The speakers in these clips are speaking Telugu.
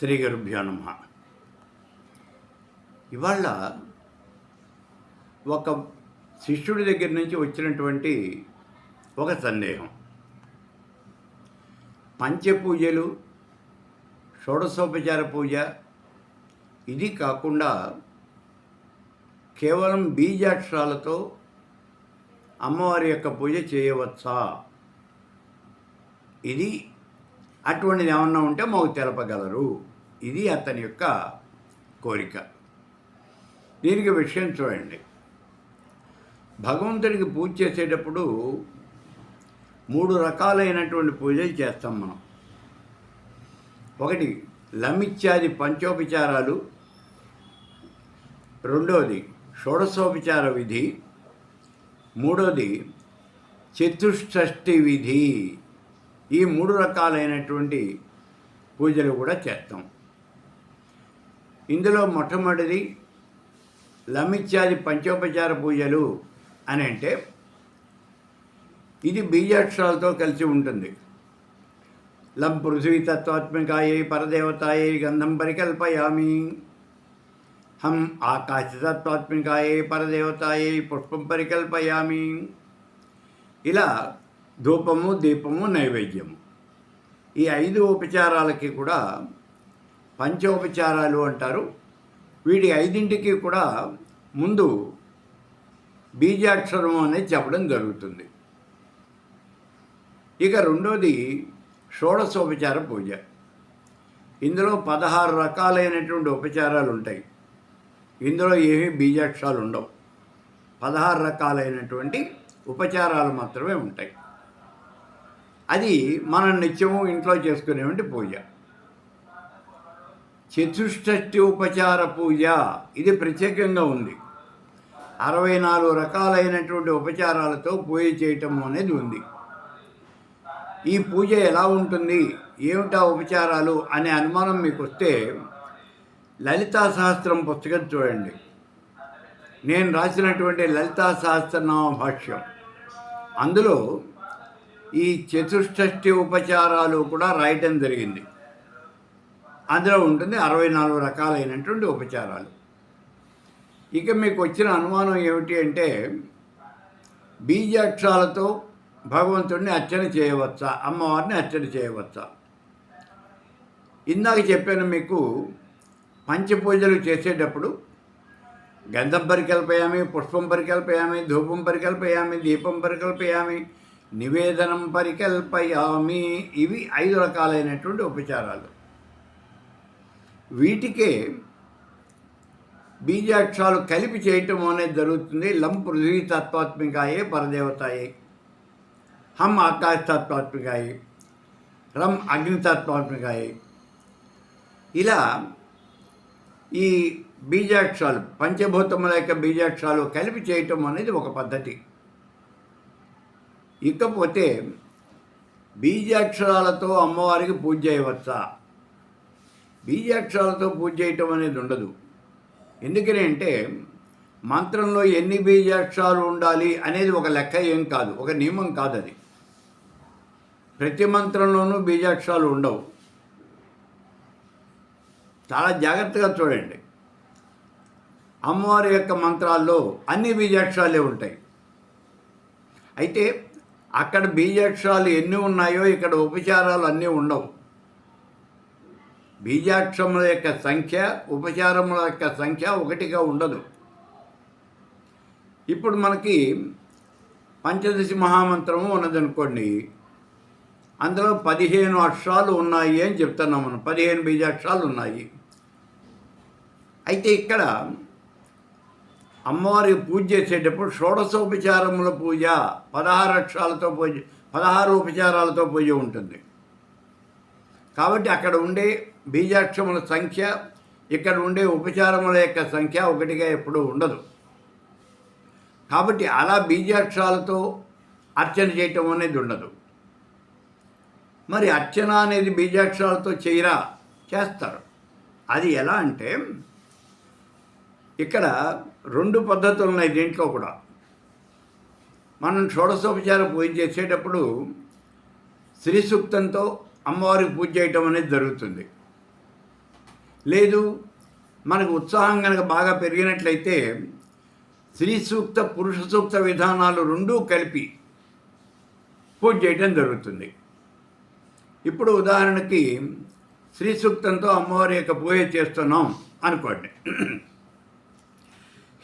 శ్రీ గురుభ్యో నమ. ఇవాళ ఒక శిష్యుడి దగ్గర నుంచి వచ్చినటువంటి ఒక సందేహం. పంచపూజలు షోడశోపచార పూజ ఇది కాకుండా కేవలం బీజాక్షరాలతో అమ్మవారి యొక్క పూజ చేయవచ్చా? ఇది అటువంటిది ఏమన్నా ఉంటే మాకు తెలపగలరు. ఇది అతని యొక్క కోరిక. దీనికి విషయం చూడండి. భగవంతుడికి పూజ చేసేటప్పుడు మూడు రకాలైనటువంటి పూజలు చేస్తాం మనం. ఒకటి లమిత్యాది పంచోపచారాలు. రెండవది షోడశోపచార విధి. మూడవది చతుష్షష్ఠి విధి. ఈ మూడు రకాలైనటువంటి పూజలు కూడా చేస్తాం. ఇందులో మొట్టమొదటిది లమిత్యాది పంచోపచార పూజలు అని అంటే ఇది బీజాక్షరాలతో కలిసి ఉంటుంది. లం పృథ్వీ తత్వాత్మికాయై పరదేవతాయై గంధం పరికల్పయామి. హం ఆకాశతత్వాత్మికాయై పరదేవతాయే పుష్పం పరికల్పయామి. ఇలా ధూపము దీపము నైవేద్యము. ఈ ఐదు ఉపచారాలకి కూడా పంచోపచారాలు అంటారు. వీటి ఐదింటికి కూడా ముందు బీజాక్షరం అనేది చెప్పడం జరుగుతుంది. ఇక రెండోది షోడశోపచార పూజ. ఇందులో పదహారు రకాలైనటువంటి ఉపచారాలు ఉంటాయి. ఇందులో ఏమీ బీజాక్షరాలు ఉండవు. పదహారు రకాలైనటువంటి ఉపచారాలు మాత్రమే ఉంటాయి. అది మనం నిత్యము ఇంట్లో చేసుకునేవంటి పూజ. చతుష్టష్టి ఉపచార పూజ. ఇది ప్రత్యేకంగా ఉంది. అరవై నాలుగు రకాలైనటువంటి ఉపచారాలతో పూజ చేయటం అనేది ఉంది. ఈ పూజ ఎలా ఉంటుంది? ఏమిటా ఉపచారాలు? అనే అనుమానం మీకు వస్తే లలితా సహస్రం పుస్తకం చూడండి. నేను రాసినటువంటి లలితా సహస్రనామ భాష్యం. అందులో ఈ చతుష్టష్టి ఉపచారాలు కూడా రాయటం జరిగింది. అందులో ఉంటుంది అరవై నాలుగు రకాలైనటువంటి ఉపచారాలు. ఇక మీకు వచ్చిన అనుమానం ఏమిటి అంటే బీజాక్షరాలతో భగవంతుడిని అర్చన చేయవచ్చా? అమ్మవారిని అర్చన చేయవచ్చా? ఇందాక చెప్పాను మీకు పంచపూజలు చేసేటప్పుడు గంధం పరికల్పయామి పుష్పం పరికల్పయామి ధూపం పరికల్పయామి దీపం పరికల్పయామి నివేదనం పరికల్పయామి. ఇవి ఐదు రకాలైనటువంటి ఉపచారాలు. వీటికే బీజాక్షరాలు కలిపి చేయటం అనేది జరుగుతుంది. లం పృథ్వీ తత్వాత్మికాయే పరదేవతాయే. హం ఆకాశ తత్వాత్మికాయే. రం అగ్ని తత్వాత్మికాయే. ఇలా ఈ బీజాక్షరాలు పంచభూతముల యొక్క బీజాక్షరాలు కలిపి చేయటం అనేది ఒక పద్ధతి. ఇకపోతే బీజాక్షరాలతో అమ్మవారికి పూజ చేయవచ్చా? బీజాక్షరాలతో పూజ చేయటం అనేది ఉండదు. ఎందుకని అంటే మంత్రంలో ఎన్ని బీజాక్షరాలు ఉండాలి అనేది ఒక లెక్క ఏం కాదు. ఒక నియమం కాదు అది. ప్రతి మంత్రంలోనూ బీజాక్షరాలు ఉండవు. చాలా జాగ్రత్తగా చూడండి. అమ్మవారి యొక్క మంత్రాల్లో అన్ని బీజాక్షరాలే ఉంటాయి. అయితే అక్కడ బీజాక్షరాలు ఎన్ని ఉన్నాయో ఇక్కడ ఉపచారాలు అన్నీ ఉండవు. బీజాక్షరముల యొక్క సంఖ్య ఉపచారముల యొక్క సంఖ్య ఒకటిగా ఉండదు. ఇప్పుడు మనకి పంచదశి మహామంత్రము ఉన్నదనుకోండి అందులో పదిహేను అక్షరాలు ఉన్నాయి అని చెప్తున్నాం మనం. పదిహేను బీజాక్షరాలు ఉన్నాయి. అయితే ఇక్కడ అమ్మవారికి పూజ చేసేటప్పుడు షోడశోపచారముల పూజ పదహారు అక్షరాలతో పూజ పదహారు ఉపచారాలతో పూజ ఉంటుంది. కాబట్టి అక్కడ ఉండే బీజాక్షముల సంఖ్య ఇక్కడ ఉండే ఉపచారముల యొక్క సంఖ్య ఒకటిగా ఎప్పుడూ ఉండదు. కాబట్టి అలా బీజాక్షరాలతో అర్చన చేయటం అనేది ఉండదు. మరి అర్చన అనేది బీజాక్షరాలతో చేయరా? చేస్తారు. అది ఎలా అంటే ఇక్కడ రెండు పద్ధతులు ఉన్నాయి దీంట్లో కూడా. మనం షోడశోపచార పూజ చేసేటప్పుడు శ్రీ సూక్తంతో అమ్మవారికి పూజ చేయటం అనేది జరుగుతుంది. లేదు మనకు ఉత్సాహం కనుక బాగా పెరిగినట్లయితే స్త్రీ సూక్త పురుష సూక్త విధానాలు రెండూ కలిపి పూజ చేయటం జరుగుతుంది. ఇప్పుడు ఉదాహరణకి శ్రీ సూక్తంతో అమ్మవారి యొక్క పూజ చేస్తున్నాం అనుకోండి.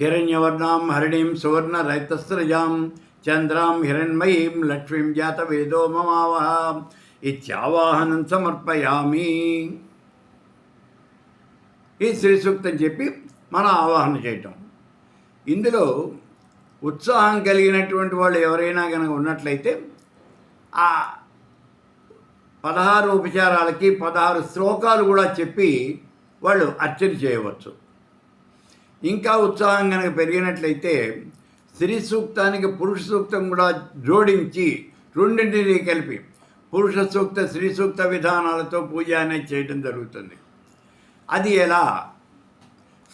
హిరణ్యవర్ణాం హరిణీం సువర్ణ రైతస్రజాం చంద్రాం హిరణ్మయీం లక్ష్మీం జాత వేదో మమావహ ఇత్యావాహనం సమర్పయామి ఈ శ్రీ సూక్తం చెప్పి మనం ఆవాహన చేయటం. ఇందులో ఉత్సాహం కలిగినటువంటి వాళ్ళు ఎవరైనా కనుక ఉన్నట్లయితే ఆ పదహారు ఉపచారాలకి పదహారు శ్లోకాలు కూడా చెప్పి వాళ్ళు అర్చన చేయవచ్చు. ఇంకా ఉత్సాహం కనుక పెరిగినట్లయితే స్త్రీ సూక్తానికి పురుష సూక్తం కూడా జోడించి రెండింటినీ కలిపి పురుష సూక్త స్త్రీ సూక్త విధానాలతో పూజ అనేది చేయడం జరుగుతుంది. అది ఎలా?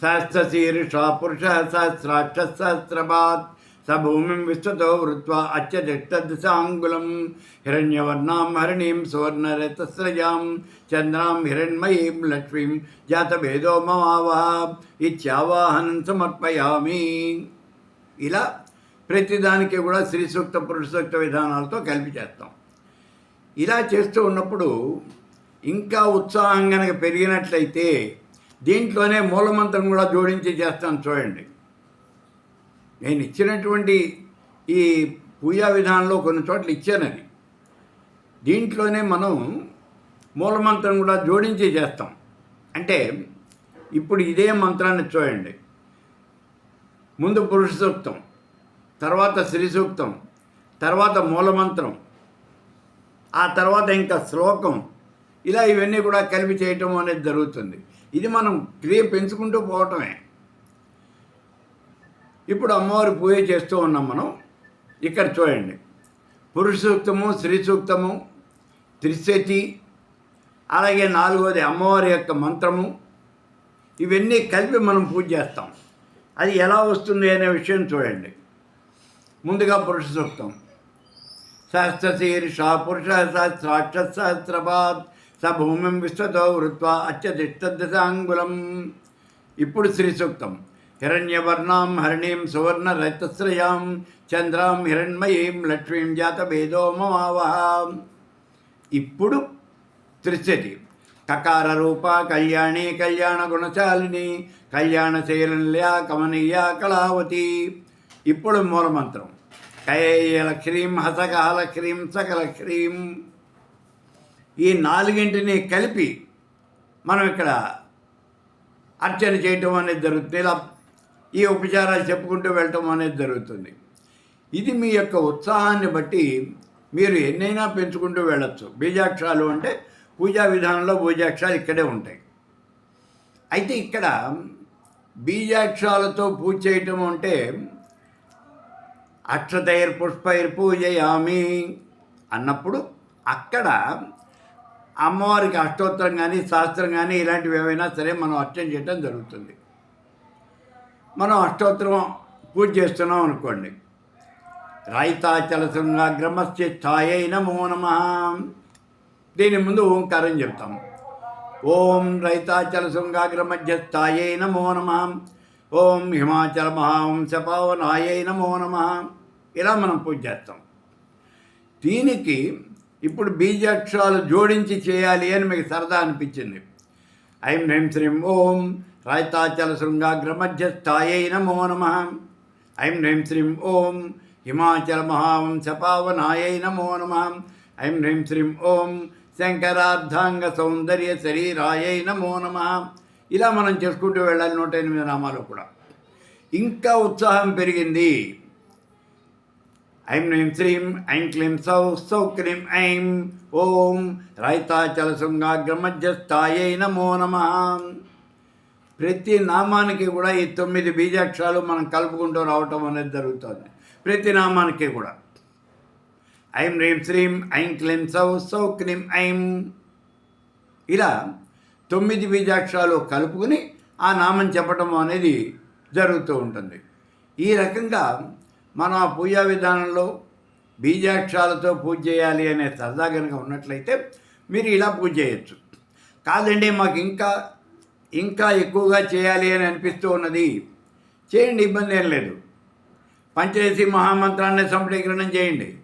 సహస్రశీర్ష పురుష సహస్రాక్ష సహస్రపాత్ స భూమిం విశ్వతో వృత్వా అత్యతిష్టదశాంగులం హిరణ్యవర్ణాం హరిణీం సువర్ణరతస్రజాం చంద్రాం హిరణ్మయీం లక్ష్మీం జాతభేదో మమావహ ఇత్యావాహనం సమర్పయామి ఇలా ప్రతిదానికి కూడా శ్రీ సూక్త పురుష సూక్త విధానాలతో కలిపి చేస్తాం. ఇలా చేస్తూ ఉన్నప్పుడు ఇంకా ఉత్సాహం కనుక పెరిగినట్లయితే దీంట్లోనే మూలమంత్రం కూడా జోడించి చేస్తాను చూడండి. నేను ఇచ్చినటువంటి ఈ పూజా విధానంలో కొన్ని చోట్ల ఇచ్చానని దీంట్లోనే మనం మూలమంత్రం కూడా జోడించి చేస్తాం. అంటే ఇప్పుడు ఇదే మంత్రాన్ని చూడండి. ముందు పురుష సూక్తం తర్వాత శ్రీ సూక్తం తర్వాత మూలమంత్రం ఆ తర్వాత ఇంకా శ్లోకం. ఇలా ఇవన్నీ కూడా కలిపి చేయటం అనేది జరుగుతుంది. ఇది మనం క్రియ పెంచుకుంటూ పోవటమే. ఇప్పుడు అమ్మవారి పూజ చేస్తూ ఉన్నాం మనం. ఇక్కడ చూడండి. పురుష సూక్తము స్త్రీ సూక్తము త్రిశతి అలాగే నాలుగోది అమ్మవారి యొక్క మంత్రము. ఇవన్నీ కలిపి మనం పూజ చేస్తాం. అది ఎలా వస్తుంది అనే విషయం చూడండి. ముందుగా పురుష సూక్తం. సహస్రశీర్ష పురుష సహస్రాక్ష సహస్రపాత్ స భూమిం విశ్వతో దశ అత్యతిష్టదశాంగులం ఇప్పుడు శ్రీ సూక్తం. హిరణ్యవర్ణాం హరిణీం సువర్ణ రక్తశ్రయాం చంద్రాం హిరణ్మయీం లక్ష్మీం జాతభేదో మమావహ ఇప్పుడు త్రిశతి కకార రూప కళ్యాణి కళ్యాణ గుణశాలిని కళ్యాణశైలన్యా కమనీయ కళావతి ఇప్పుడు మూలమంత్రం కయలక్ష్మీం హసకహలక్ష్మీం సకలక్ష్మీం ఈ నాలుగింటిని కలిపి మనం ఇక్కడ అర్చన చేయటం అనేది జరుగుతుంది. ఇలా ఈ ఉపచారాలు చెప్పుకుంటూ వెళ్ళటం అనేది జరుగుతుంది. ఇది మీ యొక్క ఉత్సాహాన్ని బట్టి మీరు ఎన్నైనా పెంచుకుంటూ వెళ్ళచ్చు. బీజాక్షరాలు అంటే పూజా విధానంలో బీజాక్షరాలు ఇక్కడే ఉంటాయి. అయితే ఇక్కడ బీజాక్షరాలతో పూజ చేయటం అంటే అక్షతైర్ పుష్పైర్ పూజయామి అన్నప్పుడు అక్కడ అమ్మవారికి అష్టోత్తరం కానీ శాస్త్రం కానీ ఇలాంటివి ఏవైనా సరే మనం అర్చన చేయడం జరుగుతుంది. మనం అష్టోత్తరం పూజ చేస్తున్నాం అనుకోండి. రాయితాచల శృంగాగ్రమస్థాయై నమో నమ. దీని ముందు ఓంకారం చెప్తాం. ఓం రైతాచల శృంగాగ్ర మధ్యస్థాయై నమో నమ. ఓం హిమాచల మహావంశ పావనాయై నమో నమ. ఇలా మనం పూజ చేస్తాం. దీనికి ఇప్పుడు బీజాక్షరాలు జోడించి చేయాలి అని మీకు సరదా అనిపించింది. ఐం హ్రీం శ్రీం ఓం రాయితాచల శృంగాగ్రమధ్యస్థాయై నమో నమ ఐం హ్రీం శ్రీం ఓం హిమాచల మహావంశ పావనాయై నమో నమ ఐం హ్రీం శ్రీం ఓం శంకరార్ధాంగ సౌందర్య శరీరాయై నమో నమ ఇలా మనం చేసుకుంటూ వెళ్ళాలి నూట ఎనిమిది నామాలు కూడా। ఇంకా ఉత్సాహం పెరిగింది। ఐం నీం శ్రీం ఐం క్లీం సౌ సౌ క్లీం ఐం ఓం రైతాచల శృంగాగ్రమధ్యస్థాయై నమో నమ। ప్రతి నామానికి కూడా ఈ తొమ్మిది బీజాక్షరాలు మనం కలుపుకుంటూ రావటం అనేది జరుగుతుంది. ప్రతి నామానికి కూడా. ఐం రీం శ్రీం ఐం క్లీం సౌ సౌ క్లీం ఐం. ఇలా తొమ్మిది బీజాక్షరాలు కలుపుకుని ఆ నామం చెప్పటం అనేది జరుగుతూ ఉంటుంది. ఈ రకంగా మనం ఆ పూజా విధానంలో బీజాక్షరాలతో పూజ చేయాలి అనే సరదా కనుక ఉన్నట్లయితే మీరు ఇలా పూజ చేయొచ్చు. కాదండి మాకు ఇంకా ఇంకా ఎక్కువగా చేయాలి అని అనిపిస్తూ ఉన్నది. చేయండి ఇబ్బంది ఏం లేదు. పంచదశి మహామంత్రాన్ని సంప్రీకరణం చేయండి.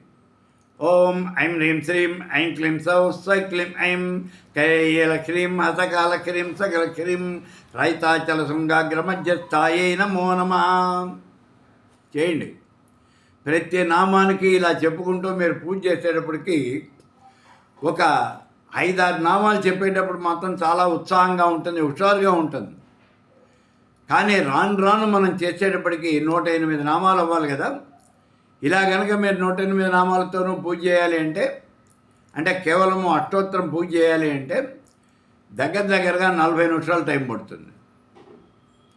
ఓం ఐం హ్రీం శ్రీం ఐం క్లీం సౌ స క్లీం ఐం కైల క్రీం హసకాల క్రీం సకల క్రీం రైతాచల శృంగాగ్రమధ్యస్థాయే నమో నమ. చేయండి. ప్రతి నామానికి ఇలా చెప్పుకుంటూ మీరు పూజ చేసేటప్పటికీ ఒక ఐదారు నామాలు చెప్పేటప్పుడు మాత్రం చాలా ఉత్సాహంగా ఉంటుంది హుషారుగా ఉంటుంది. కానీ రాను రాను మనం చేసేటప్పటికి నూట ఎనిమిది నామాలు అవ్వాలి కదా. ఇలా కనుక మీరు నూట ఎనిమిది నామాలతోనూ పూజ చేయాలి అంటే అంటే కేవలము అష్టోత్తరం పూజ చేయాలి అంటే దగ్గర దగ్గరగా నలభై నిమిషాలు టైం పడుతుంది.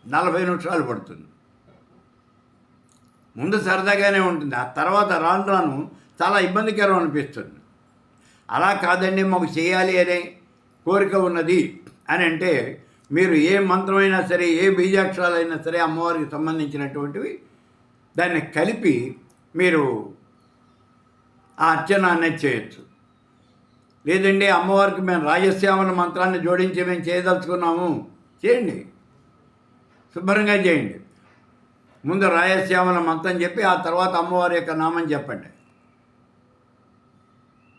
నలభై నిమిషాలు పడుతుంది. ముందు సరదాగానే ఉంటుంది. ఆ తర్వాత రాను రాను చాలా ఇబ్బందికరం అనిపిస్తుంది. అలా కాదండి మాకు చేయాలి అనే కోరిక ఉన్నది అని అంటే మీరు ఏ మంత్రమైనా సరే ఏ బీజాక్షరాలైనా సరే అమ్మవారికి సంబంధించినటువంటివి దాన్ని కలిపి మీరు ఆ అర్చన అనేది చేయొచ్చు. లేదండి అమ్మవారికి మేము రాజశ్యామల మంత్రాన్ని జోడించి మేము చేయదలుచుకున్నాము. చేయండి. శుభ్రంగా చేయండి. ముందు రాయశ్యామల మంత్రం చెప్పి ఆ తర్వాత అమ్మవారి యొక్క నామం చెప్పండి.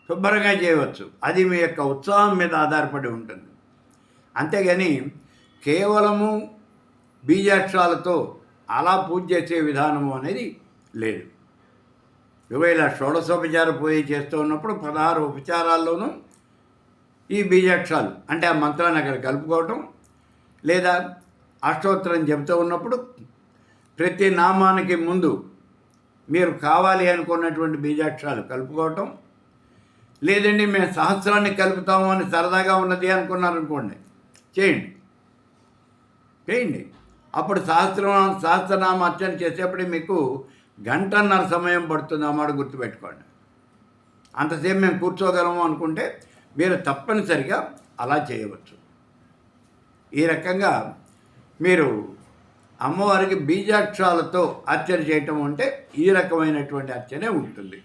శుభ్రంగా చేయవచ్చు. అది మీ యొక్క ఉత్సాహం మీద ఆధారపడి ఉంటుంది. అంతేగాని కేవలము బీజాక్షరాలతో అలా పూజ చేసే విధానము అనేది లేదు. ఒకవేళ షోడశోపచార పూజ చేస్తూ ఉన్నప్పుడు పదహారు ఉపచారాల్లోనూ ఈ బీజాక్షరాలు అంటే ఆ మంత్రాన్ని అక్కడ కలుపుకోవటం లేదా అష్టోత్తరం చెబుతూ ఉన్నప్పుడు ప్రతి నామానికి ముందు మీరు కావాలి అనుకున్నటువంటి బీజాక్షరాలు కలుపుకోవటం లేదండి మేము సహస్రాన్ని కలుపుతాము అని సరదాగా ఉన్నది అనుకున్నారనుకోండి చేయండి. చేయండి. అప్పుడు సహస్రం సహస్రనామ అర్చన చేసేప్పుడు మీకు గంటన్నర సమయం పడుతుంది అన్నమాట గుర్తుపెట్టుకోండి. అంతసేపు మేము కూర్చోగలము అనుకుంటే మీరు తప్పనిసరిగా అలా చేయవచ్చు. ఈ రకంగా మీరు అమ్మవారికి బీజాక్షరాలతో అర్చన చేయటం అంటే ఈ రకమైనటువంటి అర్చనే ఉంటుంది.